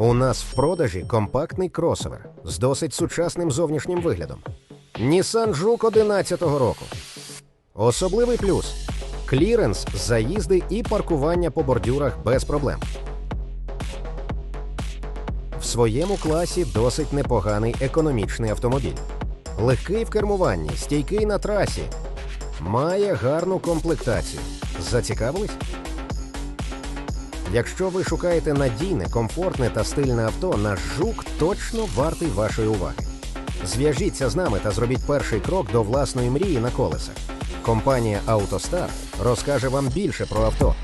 У нас в продажі компактний кросовер з досить сучасним зовнішнім виглядом. Nissan Juke 11-го року. Особливий плюс кліренс, заїзди і паркування по бордюрах без проблем. В своєму класі досить непоганий економічний автомобіль. Легкий в кермуванні, стійкий на трасі. Має гарну комплектацію. Зацікавились? Якщо ви шукаєте надійне, комфортне та стильне авто, наш жук точно вартий вашої уваги. Зв'яжіться з нами та зробіть перший крок до власної мрії на колесах. Компанія «АвтоСтар» розкаже вам більше про авто.